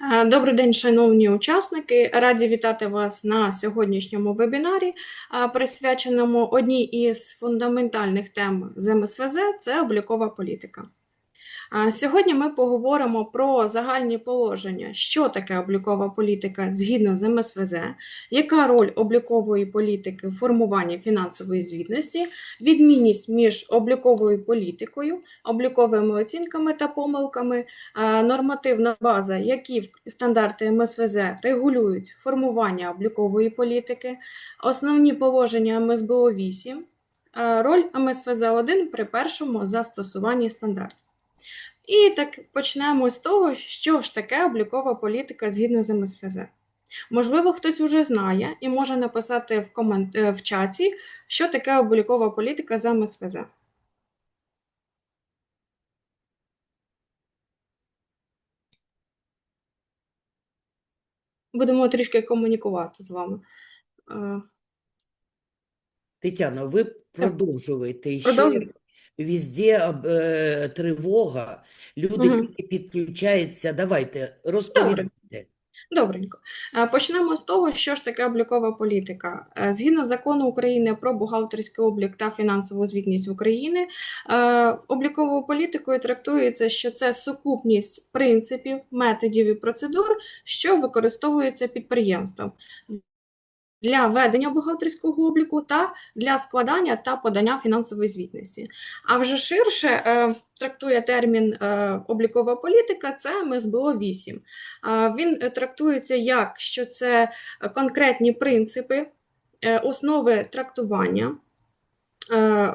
Е, Добрий день, шановні учасники. Раді вітати вас на сьогоднішньому вебінарі, е, присвяченому одній із фундаментальних тем ЗМСВЗ це облікова політика. Сьогодні ми поговоримо про загальні положення, що таке облікова політика згідно з МСВЗ, яка роль облікової політики в формуванні фінансової звітності, відмінність між обліковою політикою, обліковими оцінками та помилками, нормативна база, які стандарти МСВЗ регулюють формування облікової політики, основні положення МСБО 8, е, роль МСФЗ 1 при першому застосуванні стандартів. І так почнемо з того, що ж таке облікова політика згідно з МСФЗ. Можливо, хтось уже знає і може написати в, комент... е, в чаті, що таке облікова політика за МСФЗ. Будемо трішки комунікувати з вами. Е, Тетяно, ви продовжуєте ще Продовжую. Везде е, тривога, люди Мгм. тільки підключаються. Давайте, розповідайте. Добренько. Е, Почнемо з того, що ж таке облікова політика. Е, Згідно закону України про бухгалтерський облік та фінансову звітність в Україні, е, обліковою політикою трактується, що це сукупність принципів, методів і процедур, що використовуються підприємством для ведення бухгалтерського обліку та для складання та подання фінансової звітності. А вже ширше е, трактує термін е, облікова політика це МСБО 8. Е, Він трактується як, що це конкретні принципи, е, основи трактування,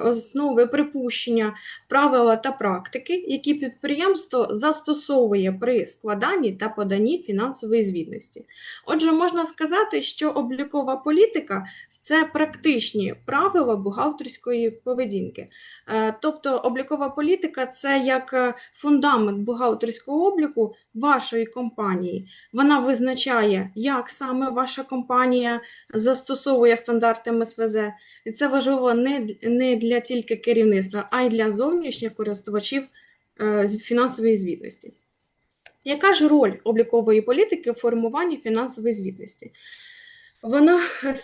основи припущення, правила та практики, які підприємство застосовує при складанні та поданні фінансової звітності. Отже, можна сказати, що облікова політика це практичні правила бухгалтерської поведінки. Е, Тобто облікова політика це як е, фундамент бухгалтерського обліку вашої компанії. Вона визначає, як саме ваша компанія застосовує стандарти МСВЗ. І це важливо не, для тільки керівництва, а й для зовнішніх користувачів е, фінансової звітності. Яка ж роль облікової політики в формуванні фінансової звітності? Вона,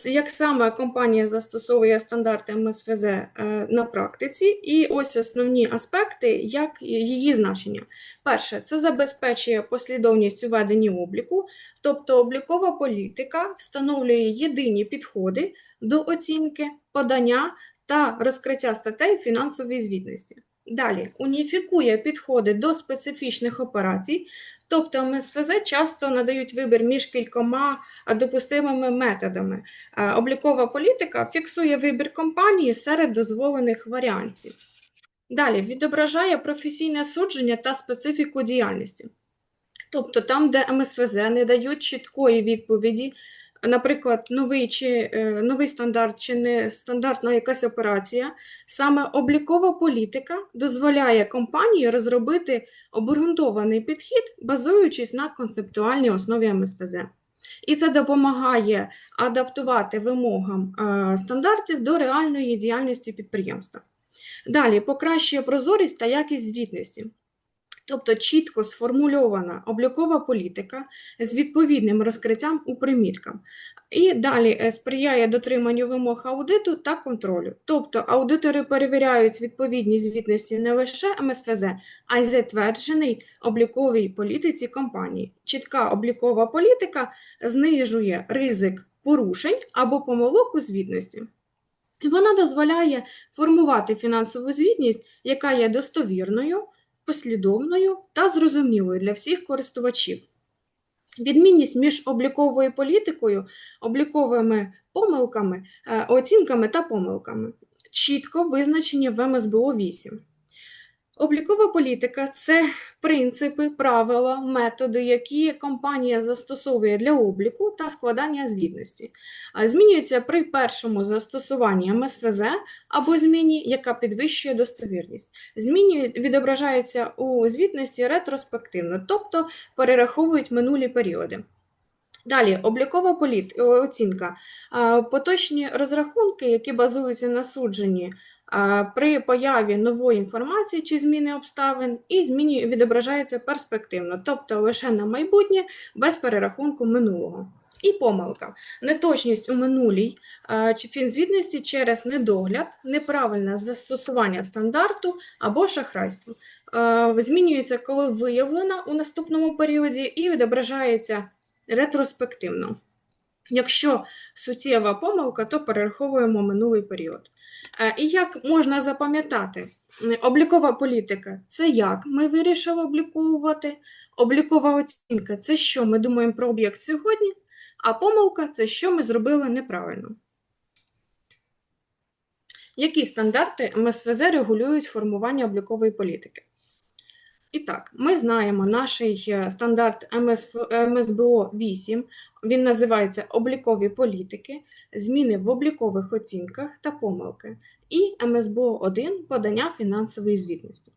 як саме компанія застосовує стандарти МСФЗ е, на практиці, і ось основні аспекти, як її значення. Перше, це забезпечує послідовність у веденні обліку, тобто облікова політика встановлює єдині підходи до оцінки, подання та розкриття статей фінансової звітності. Далі уніфікує підходи до специфічних операцій, тобто МСФЗ часто надають вибір між кількома допустимими методами. Облікова політика фіксує вибір компанії серед дозволених варіантів. Далі відображає професійне судження та специфіку діяльності. Тобто там, де МСФЗ не дають чіткої відповіді, наприклад, новий, чи, е, новий стандарт чи не стандартна якась операція, саме облікова політика дозволяє компанії розробити обґрунтований підхід, базуючись на концептуальній основі МСФЗ. І це допомагає адаптувати вимогам е, стандартів до реальної діяльності підприємства. Далі покращує прозорість та якість звітності. Тобто чітко сформульована облікова політика з відповідним розкриттям у приміткам. І далі е, сприяє дотриманню вимог аудиту та контролю. Тобто аудитори перевіряють відповідність звітності не лише МСФЗ, а й затверджений обліковій політиці компанії. Чітка облікова політика знижує ризик порушень або помилок у звітності. І вона дозволяє формувати фінансову звітність, яка є достовірною, послідовною та зрозумілою для всіх користувачів. Відмінність між обліковою політикою, обліковими помилками, е, оцінками та помилками чітко визначені в МСБО 8. Облікова політика це принципи, правила, методи, які компанія застосовує для обліку та складання звітності. Змінюються при першому застосуванні МСФЗ або зміні, яка підвищує достовірність. Зміни відображаються у звітності ретроспективно, тобто перераховують минулі періоди. Далі, облікова політ... оцінка. Поточні розрахунки, які базуються на судженні при появі нової інформації чи зміни обставин і зміні відображається перспективно, тобто лише на майбутнє без перерахунку минулого. І помилка. Неточність у минулій чи фінзвітності через недогляд, неправильне застосування стандарту або шахрайство. Змінюється, коли виявлена у наступному періоді і відображається ретроспективно. Якщо суттєва помилка, то перераховуємо минулий період. Е, І як можна запам'ятати, облікова політика це як ми вирішили обліковувати, облікова оцінка це що ми думаємо про об'єкт сьогодні, а помилка це що ми зробили неправильно. Які стандарти МСВЗ регулюють формування облікової політики? І так, ми знаємо наш е, стандарт МСФ, МСБО 8, він називається облікові політики, зміни в облікових оцінках та помилки, і МСБО 1 подання фінансової звітності.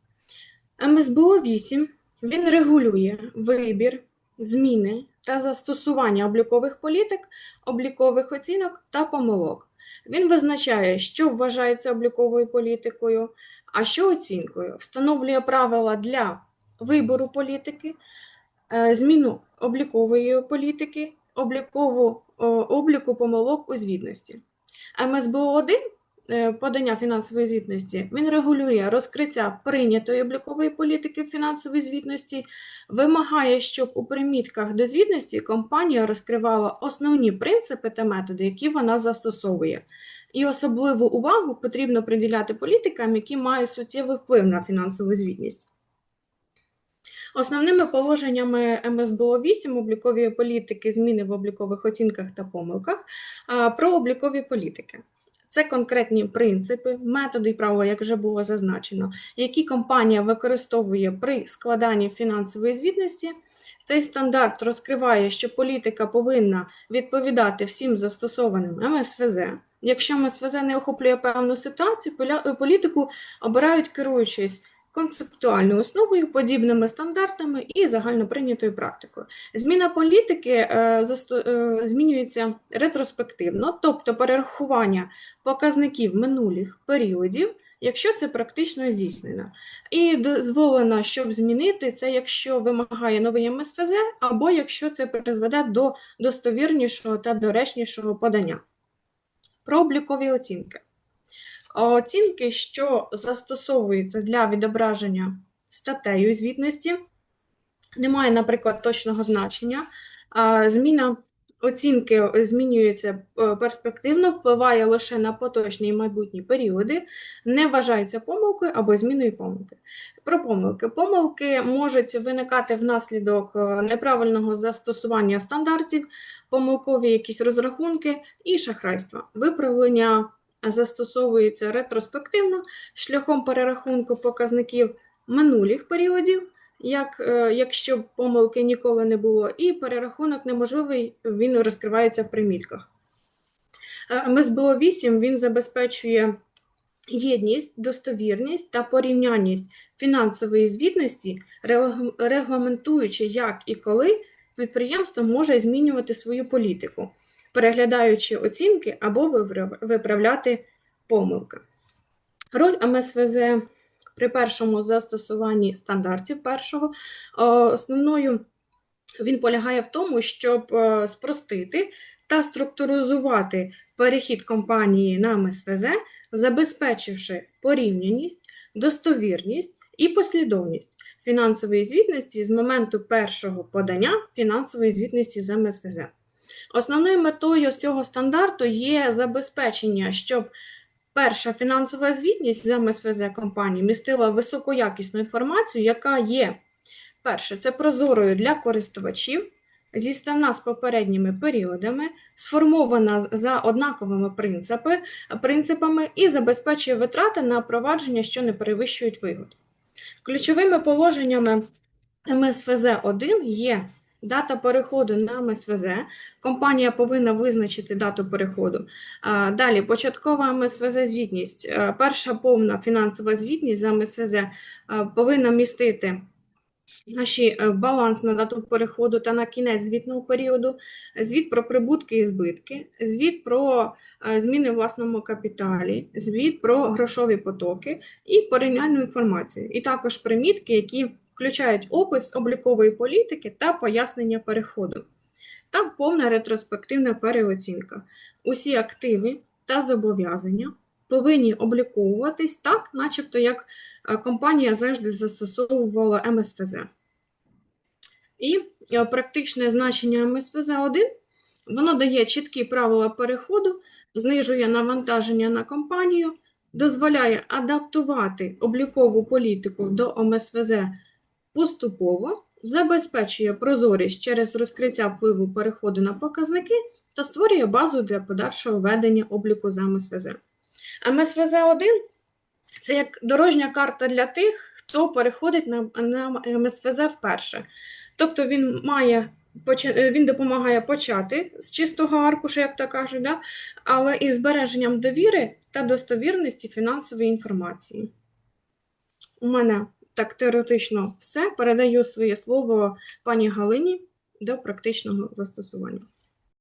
МСБО 8 він регулює вибір, зміни та застосування облікових політик, облікових оцінок та помилок. Він визначає, що вважається обліковою політикою, а що оцінкою, встановлює правила для вибору політики, е, зміну облікової політики, облікову, обліку помилок у звітності. МСБО 1 е, подання фінансової звітності він регулює розкриття прийнятої облікової політики в фінансовій звітності, вимагає, щоб у примітках до звітності компанія розкривала основні принципи та методи, які вона застосовує. І особливу увагу потрібно приділяти політикам, які мають суттєвий вплив на фінансову звітність. Основними положеннями МСБО 8 облікової політики, зміни в облікових оцінках та помилках про облікові політики. Це конкретні принципи, методи і правила, як вже було зазначено, які компанія використовує при складанні фінансової звітності. Цей стандарт розкриває, що політика повинна відповідати всім застосованим МСВЗ. Якщо МСВЗ не охоплює певну ситуацію, політику обирають керуючись концептуальною основою, подібними стандартами і загальноприйнятою практикою. Зміна політики е, е, змінюється ретроспективно, тобто перерахування показників минулих періодів, якщо це практично здійснено. І дозволено, щоб змінити це, якщо вимагає новий МСФЗ, або якщо це призведе до достовірнішого та доречнішого подання. Про облікові оцінки. Оцінки, що застосовуються для відображення статтею звітності, немає, наприклад, точного значення. Зміна оцінки змінюється е, перспективно, впливає лише на поточні і майбутні періоди, не вважається помилкою або зміною помилки. Про помилки. Помилки можуть виникати внаслідок е, неправильного застосування стандартів, помилкові якісь розрахунки і шахрайства. Виправлення застосовується ретроспективно шляхом перерахунку показників минулих періодів, як, е, якщо помилки ніколи не було, і перерахунок неможливий, він розкривається в примітках. Е, МСБО 8 він забезпечує єдність, достовірність та порівнянність фінансової звітності, рег- регламентуючи, як і коли підприємство може змінювати свою політику, переглядаючи оцінки або виправляти помилки. Роль МСВЗ при першому застосуванні стандартів першого е, основною він полягає в тому, щоб е, спростити та структуризувати перехід компанії на МСВЗ, забезпечивши порівняність, достовірність і послідовність фінансової звітності з моменту першого подання фінансової звітності з МСВЗ. Основною метою цього стандарту є забезпечення, щоб перша фінансова звітність з МСВЗ компанії містила високоякісну інформацію, яка є перше, це прозорою для користувачів, зіставна з попередніми періодами, сформована за однаковими принципи, принципами і забезпечує витрати на провадження, що не перевищують вигод. Ключовими положеннями МСФЗ 1 є дата переходу на МСФЗ. Компанія повинна визначити дату переходу. Далі початкова МСФЗ звітність. Е, Перша повна фінансова звітність за МСФЗ а, повинна містити наші е, баланс на дату переходу та на кінець звітного періоду, звіт про прибутки і збитки, звіт про е, зміни в власному капіталі, звіт про грошові потоки і порівняльну інформацію, і також примітки, які включають опис облікової політики та пояснення переходу, та повна ретроспективна переоцінка. Усі активи та зобов'язання повинні обліковуватись так, начебто як е, компанія завжди застосовувала МСФЗ. І е, практичне значення МСФЗ-1 воно дає чіткі правила переходу, знижує навантаження на компанію, дозволяє адаптувати облікову політику до МСФЗ поступово, забезпечує прозорість через розкриття впливу переходу на показники та створює базу для подальшого ведення обліку за МСФЗ. МСФЗ-1 це як дорожня карта для тих, хто переходить на, МСФЗ вперше. Тобто він має він допомагає почати з чистого аркуша, як то кажуть, да? але із збереженням довіри та достовірності фінансової інформації. У мене так теоретично все. Передаю своє слово пані Галині до практичного застосування.